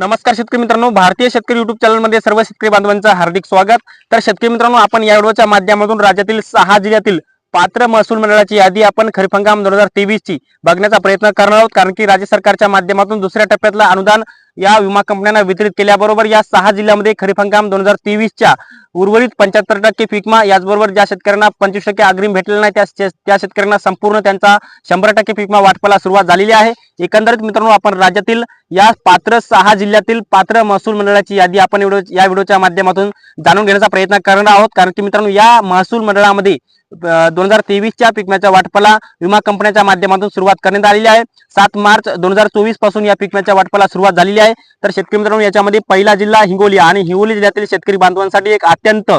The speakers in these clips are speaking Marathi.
नमस्कार शेतकरी मित्रांनो भारतीय शेतकरी युट्यूब चॅनलमध्ये सर्व शेतकरी बांधवांचं हार्दिक स्वागत. तर शेतकरी मित्रांनो आपण या व्हिडिओच्या माध्यमातून राज्यातील सहा जिल्ह्यातील पात्र महसूल मंडळाची यादी आपण खरीप हंगाम दोन हजार तेवीस ची बघण्याचा प्रयत्न करणार आहोत. कारण की राज्य सरकारच्या माध्यमातून दुसऱ्या टप्प्यातलं अनुदान या विमा कंपन्यांना वितरित केल्याबरोबर या सहा जिल्ह्यामध्ये खरीप हंगाम दोन हजार तेवीसच्या उर्वरित पंच्याहत्तर टक्के पीकमा याचबरोबर ज्या शेतकऱ्यांना पंचवीस टक्के अग्रिम भेटलेला नाही त्या त्या शेतकऱ्यांना संपूर्ण त्यांचा शंभर टक्के पीकमा वाटपाला सुरुवात झालेली आहे. एकंदरीत मित्रांनो आपण राज्यातील या पात्र सहा जिल्ह्यातील पात्र महसूल मंडळाची यादी आपण या व्हिडिओच्या माध्यमातून जाणून घेण्याचा प्रयत्न करणार आहोत. कारण की मित्रांनो या महसूल मंडळामध्ये दोन हजार तेवीसच्या पिकम्याच्या वाटपाला विमा कंपन्यांच्या माध्यमातून सुरुवात करण्यात आलेली आहे. सात मार्च दोन हजार चोवीसपासून या पिकम्याच्या वाटपाला सुरुवात झालेली आहे. आहे. तर शेतकरी मित्रांनो याच्यामध्ये पहिला जिल्हा हिंगोली आणि हिंगोली जिल्ह्यातील शेतकरी बांधवांसाठी एक अत्यंत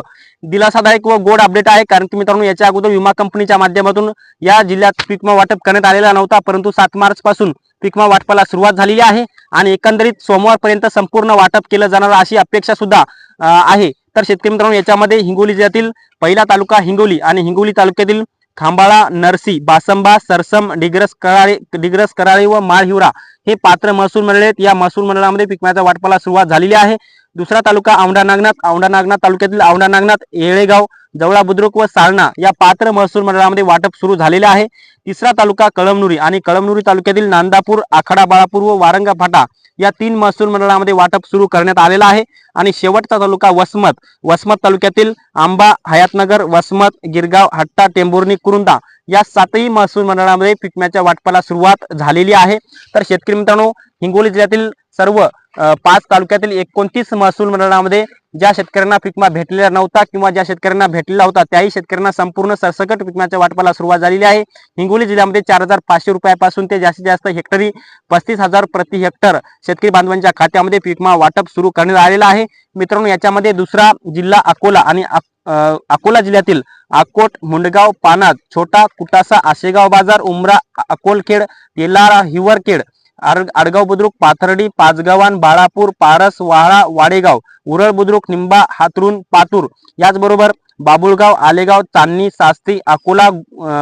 दिलासादायक व गोड अपडेट आहे. कारण की मित्रांनो याच्या अगोदर विमा कंपनीच्या माध्यमातून या जिल्ह्यात पिकमा वाटप करण्यात आलेला नव्हता. परंतु सात मार्च पासून पिकमा वाटपाला सुरुवात झालेली आहे आणि एकंदरीत सोमवारपर्यंत संपूर्ण वाटप केलं जाणार अशी अपेक्षा सुद्धा आहे. तर शेतकरी मित्रांनो याच्यामध्ये हिंगोली जिल्ह्यातील पहिला तालुका हिंगोली आणि हिंगोली तालुक्यातील खांबाळा नरसी बासंबा सरसम डिग्रस कराळे डिग्रस कराळे व माळहिवरा हे पात्र महसूल मंडळ आहेत. या महसूल मंडळामध्ये पिकण्याच्या वाटपाला सुरुवात झालेली आहे. दुसरा तालुका औंढा नागनाथ औंढा नागनाथ तालुक्यातील औंढा नागनाथ येळेगाव जवळा बुद्रुक व साळणा या पात्र महसूल मंडळामध्ये वाटप सुरू झालेले आहे. तिसरा तालुका कळमनुरी आणि कळमनुरी तालुक्यातील नांदापूर आखाडा बाळापूर व वारंगा फाटा या तीन महसूल मंडळामध्ये वाटप सुरू करण्यात आलेलं आहे. आणि शेवटचा तालुका वसमत. वसमत तालुक्यातील आंबा हयातनगर वसमत गिरगाव हट्टा टेंभुर्णी कुरुंदा या सातही महसूल मंडळामध्ये पिकम्याच्या वाटपाला सुरुवात झालेली आहे. तर शेतकरी मित्रांनो हिंगोली जिल्ह्यातील सर्व पाच तालुक्यातील एकोणतीस महसूल मंडळामध्ये ज्या शेतकऱ्यांना पिकमा भेटलेला नव्हता किंवा ज्या शेतकऱ्यांना भेटलेला होता त्याही शेतकऱ्यांना संपूर्ण सरसकट पिकम्याच्या वाटपाला सुरुवात झालेली आहे. हिंगोली जिल्ह्यामध्ये चार हजार पाचशे रुपयापासून ते जास्तीत जास्त हेक्टरी पस्तीस हजार प्रति हेक्टर शेतकरी बांधवांच्या खात्यामध्ये पिकमा वाटप सुरू करण्यात आलेला आहे. मित्रांनो याच्यामध्ये दुसरा जिल्हा अकोला आणि अकोला जिल्ह्यातील अकोट मुंडगाव पानात छोटा कुटासा आशेगाव बाजार उमरा अकोलखेड तेलारा हिवरखेड आडगाव बुद्रुक पाथर्डी पाचगावान बाळापूर पारस वाळा वाडेगाव उरळ बुद्रुक निंबा हातरून पातूर. याचबरोबर बाबुळगाव आलेगाव चांदणी सास्ती अकोला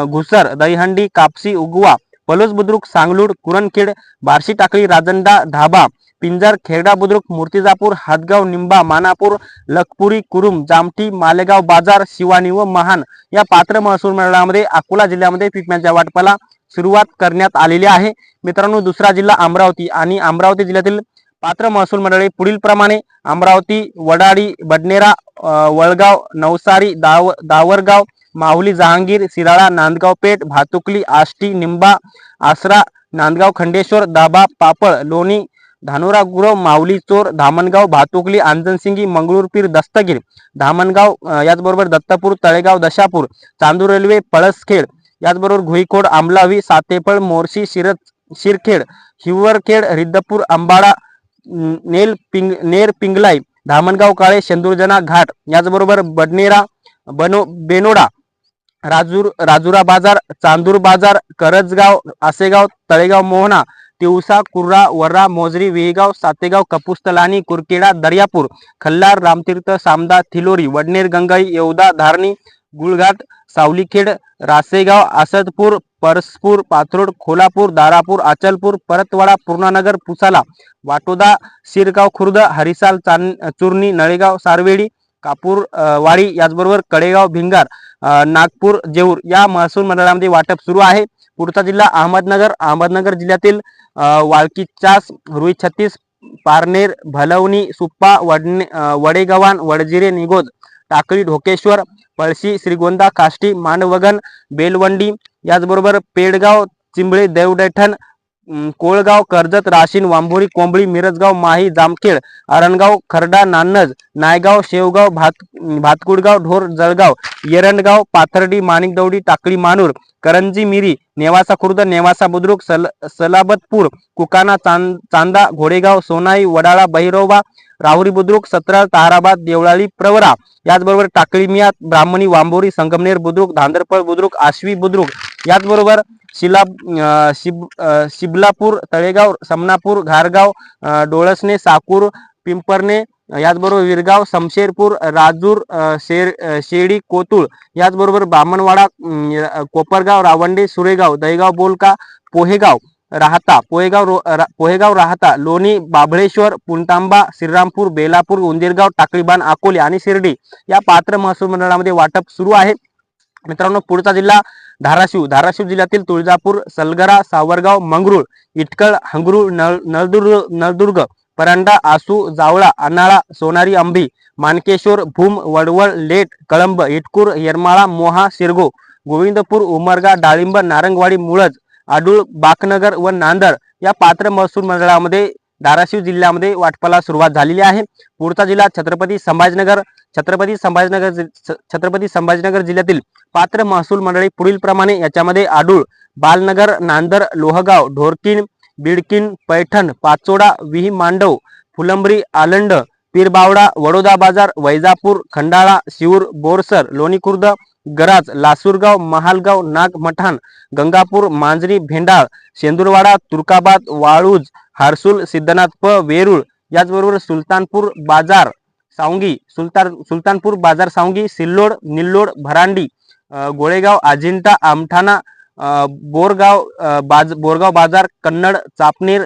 घुसर दहीहंडी कापसी उगवा पलूस बुद्रुक सांगलूड कुरणखेड बार्शी टाकळी राजंडा धाबा पिंजर खेरडा बुद्रुक मूर्तिजापूर हातगाव निंबा मानापूर लखपुरी कुरुम जामठी मालेगाव बाजार शिवानी व महान. या पात्र महसूल मंडळामध्ये अकोला जिल्ह्यामध्ये पिकम्यांच्या वाटपाला सुरुवात करण्यात आलेली आहे. मित्रांनो दुसरा जिल्हा अमरावती आणि अमरावती जिल्ह्यातील पात्र महसूल मंडळे पुढील प्रमाणे अमरावती वडाडी बडनेरा वळगाव नवसारी दाव दावरगाव माहुली जहांगीर सिराळा नांदगाव पेठ भातुकली आष्टी निंबा आसरा नांदगाव खंडेश्वर दाबा पापळ लोणी धानोरा गुरव माऊली चोर धामणगाव भातुकली आंजनसिंगी मंगळूरपीर दस्तगीर धामणगाव याचबरोबर दत्तपूर तळेगाव दशापूर चांदूर रेल्वे पळसखेड याचबरोबर घुईखोड आंबलावी सातेफळ मोर्शी शिरत शिरखेड हिवरखेड रिद्धपूर अंबाडा नेल पिंग नेर पिंगलाई धामणगाव काळे शेंदुरजना घाट याचबरोबर बडनेरा बनो बेनोडा राजूर राजुरा बाजार चांदूर बाजार करजगाव आसेगाव तळेगाव मोहना तिवसा कुर्रा वर्रा मोजरी विहीगाव सातेगाव कपुस्तलानी कुरकेडा दर्यापूर खल्लार रामतीर्थ सामदा थिलोरी वडनेर गंगाई येवदा धारणी गुळघाट सावलीखेड रासेगाव आसदपूर परसपूर पाथरोड खोलापूर दारापूर अचलपूर परतवाडा पूर्णानगर पुसाला वाटोदा शिरगाव खुर्द हरिसाल चान चुर्णी नळेगाव सारवेडी कापूर वाडी याचबरोबर कडेगाव भिंगार नागपूर जेऊर या महसूल मंडळामध्ये वाटप सुरू आहे. पुढचा जिल्हा अहमदनगर अहमदनगर जिल्ह्यातील वाळकी चास रुई छत्तीस पारनेर भलवणी सुप्पा वडने वडेगव्हाण वडजिरे निगोद टाकळी ढोकेश्वर पळशी श्रीगोंदा काष्टी मांडवगण बेलवंडी याचबरोबर पेडगाव चिंबळे देवडेठण कोळगाव कर्जत राशीन वांभोरी कोंबळी मिरजगाव माही जामखेड अरणगाव खर्डा नान्नज नायगाव शेवगाव भात भातकुडगाव ढोर जळगाव येरंडगाव पाथर्डी माणिकदौडी टाकळी मानूर करंजी मिरी नेवासा खुर्द नेवासा बुद्रुक सल सलाबतपूर कुकाना चांद चांदा घोडेगाव सोनाई वडाळा बहिरोबा राहुरी बुद्रुक सत्राळ ताराबाद देवळाली प्रवरा. याचबरोबर टाकळीमिया ब्राह्मणी वांबोरी संगमनेर बुद्रुक धांदरपळ बुद्रुक आश्वी बुद्रुक. याचबरोबर शिला शिब शिबलापूर तळेगाव समनापूर घारगाव डोळसणे डोळसने साकूर पिंपरणे याचबरोबर विरगाव समशेरपूर राजूर शेर शेडी कोतुळ याचबरोबर बामणवाडा कोपरगाव रावंडे सुरेगाव दहीगाव बोलका पोहेगाव राहता पोहेगाव रो- रा- पोहेगाव राहता लोणी बाभळेश्वर पुणतांबा श्रीरामपूर बेलापूर उंदीरगाव टाकळीबाण अकोले आणि शिर्डी या पात्र महसूल मंडळामध्ये वाटप सुरू आहे. मित्रांनो पुढचा जिल्हा धाराशिव धाराशिव जिल्ह्यातील तुळजापूर सलगरा सावरगाव मंगरुळ इटकळ हंगरुळ नळ नळदुर्ग नळदुर्ग परांडा आसू जावळा अनाळा सोनारी अंबी मानकेश्वर भूम वडवळ लेट कळंब इटकूर येरमाळा मोहा शिरगो गोविंदपूर उमरगा डाळिंब नारंगवाडी मुळज आडूळ बाकनगर व नांदर या पात्र महसूल मंडळामध्ये धाराशिव जिल्ह्यामध्ये वाटपाला सुरुवात झालेली आहे. पुढचा जिल्हा छत्रपती संभाजीनगर छत्रपती संभाजीनगर छत्रपती संभाजीनगर जिल्ह्यातील पात्र महसूल मंडळी पुढील प्रमाणे याच्यामध्ये आडूळ बालनगर नांदर लोहगाव ढोरकीन बिडकिन पैठण पाचोडा विही मांडव फुलंबरी आलंड पीरबावडा वडोदा बाजार वैजापूर खंडाळा शिऊर बोरसर लोणी खुर्द गराज लासूरगाव महालगाव नागमठाण गंगापूर मांजरी भेंडाळ शेंदूरवाडा तुर्काबाद वाळूज हारसूल सिद्धनाथ प वेरूळ याचबरोबर सुलतानपूर बाजार सावंगी सुलतान सुलतानपूर बाजार सावंगी सिल्लोड निल्लोड भरांडी गोळेगाव अजिंठा आमठाणा बोरगाव बाज बोरगाव बाजार कन्नड चापनेर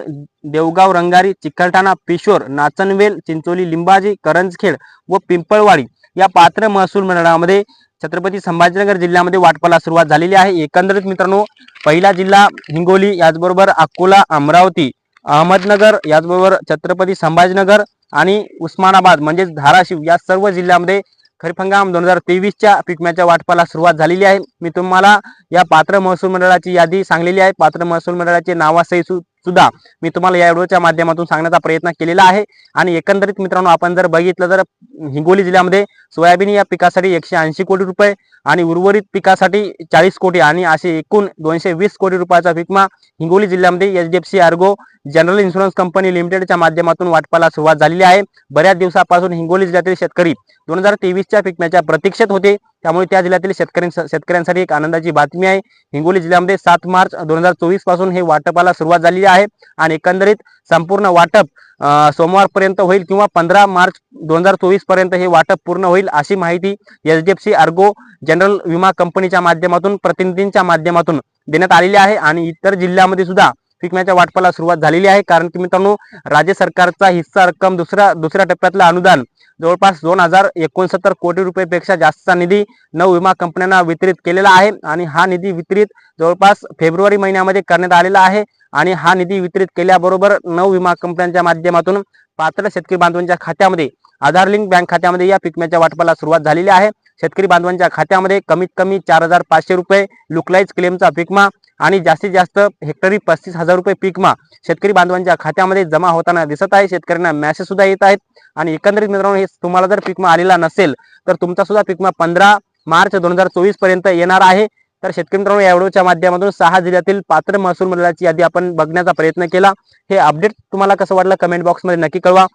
देवगाव रंगारी चिखलठाणा पिशोर नाचनवेल चिंचोली लिंबाजी करंजखेड व पिंपळवाडी या पात्र महसूल मंडळामध्ये छत्रपती संभाजीनगर जिल्ह्यामध्ये वाटपाला सुरुवात झालेली आहे. एकंदरीत मित्रांनो पहिला जिल्हा हिंगोली याचबरोबर अकोला अमरावती अहमदनगर याचबरोबर छत्रपती संभाजीनगर आणि उस्मानाबाद म्हणजेच धाराशिव या सर्व जिल्ह्यामध्ये खरीप हंगाम दोन हजार तेवीसच्या पिकम्याच्या वाटपाला सुरुवात झालेली आहे. मी तुम्हाला या पात्र महसूल मंडळाची यादी सांगलेली आहे. पात्र महसूल मंडळाचे नावासही सुद्धा मी तुम्हाला या व्हिडिओच्या माध्यमातून सांगण्याचा प्रयत्न केलेला आहे. आणि एकंदरीत मित्रांनो आपण जर बघितलं तर हिंगोली जिल्ह्यामध्ये सोयाबीन या पिकासाठी एकशे ऐंशी कोटी रुपये आणि उर्वरित पिकासाठी चाळीस कोटी आणि असे एकूण दोनशे वीस कोटी रुपयाचा विकमा हिंगोली जिल्ह्यामध्ये H D F C ERGO general insurance company लिमिटेडच्या माध्यमातून वाटपाला सुरुवात झालेली आहे. बऱ्याच दिवसापासून हिंगोली जिल्ह्यातील शेतकरी दोन हजार तेवीसच्या पिकम्याच्या प्रतीक्षेत होते. त्यामुळे त्या जिल्ह्यातील शेतकऱ्यां शेतकऱ्यांसाठी एक आनंदाची बातमी आहे. हिंगोली जिल्ह्यामध्ये सात मार्च दोन हजार चोवीसपासून हे वाटपाला सुरुवात झालेली आहे आणि एकंदरीत संपूर्ण वाटप सोमवारपर्यंत होईल किंवा पंधरा मार्च दोन हजार चोवीसपर्यंत हे वाटप पूर्ण होईल अशी माहिती H D F C ERGO general विमा कंपनीच्या माध्यमातून प्रतिनिधींच्या माध्यमातून देण्यात आलेली आहे आणि इतर जिल्ह्यामध्ये सुद्धा पिकम्याच्या वाटपाला सुरुवात झालेली आहे. कारण की मित्रांनो राज्य सरकारचा हिस्सा रक्कम दुसऱ्या दुसऱ्या टप्प्यातलं अनुदान जवळपास दोन हजार एकोणसत्तर कोटी रुपयेपेक्षा जास्तचा निधी नऊ विमा कंपन्यांना वितरित केलेला आहे आणि हा निधी वितरित जवळपास फेब्रुवारी महिन्यामध्ये करण्यात आलेला आहे. आणि हा निधी वितरित केल्याबरोबर नऊ विमा कंपन्यांच्या माध्यमातून पात्र शेतकरी बांधवांच्या खात्यामध्ये आधार लिंक बँक खात्यामध्ये या पिकम्याच्या वाटपाला सुरुवात झालेली आहे. शेतकरी बांधवांच्या खात्यामध्ये कमीत कमी चार हजार पाचशे रुपये लुकलाईज क्लेमचा पिकमा आणि जास्तीत जास्त हेक्टरी पस्तीस हजार रुपये पिकमा शेतकरी बांधवांच्या खात्यामध्ये जमा होताना दिसत आहे. शेतकऱ्यांना मॅसेज सुद्धा येत आहेत. आणि एकंदरीत मित्रांनो हे तुम्हाला जर पिकमा आलेला नसेल तर तुमचा सुद्धा पिकमा पंधरा मार्च दोन हजार चोवीसपर्यंत येणार आहे. तर शेतकरी मित्रांनो या व्हिडिओच्या माध्यमातून सहा जिल्ह्यातील पात्र महसूल मंडळाची यादी आपण बघण्याचा प्रयत्न केला. हे अपडेट तुम्हाला कसं वाटलं कमेंट बॉक्समध्ये नक्की कळवा.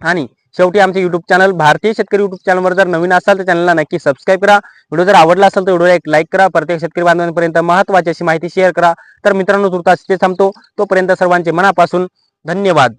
आणि शेवटी आमचे युट्यूब चॅनल भारतीय शेतकरी युट्यूब चॅनलवर जर नवीन असाल तर चॅनलला नक्की सबस्क्राईब करा. व्हिडिओ जर आवडला असेल तर व्हिडिओला एक लाईक करा. प्रत्येक शेतकरी बांधवांपर्यंत महत्वाची अशी माहिती शेअर करा. तर मित्रांनो तुर्तास इथे थांबतो. तोपर्यंत सर्वांचे मनापासून धन्यवाद.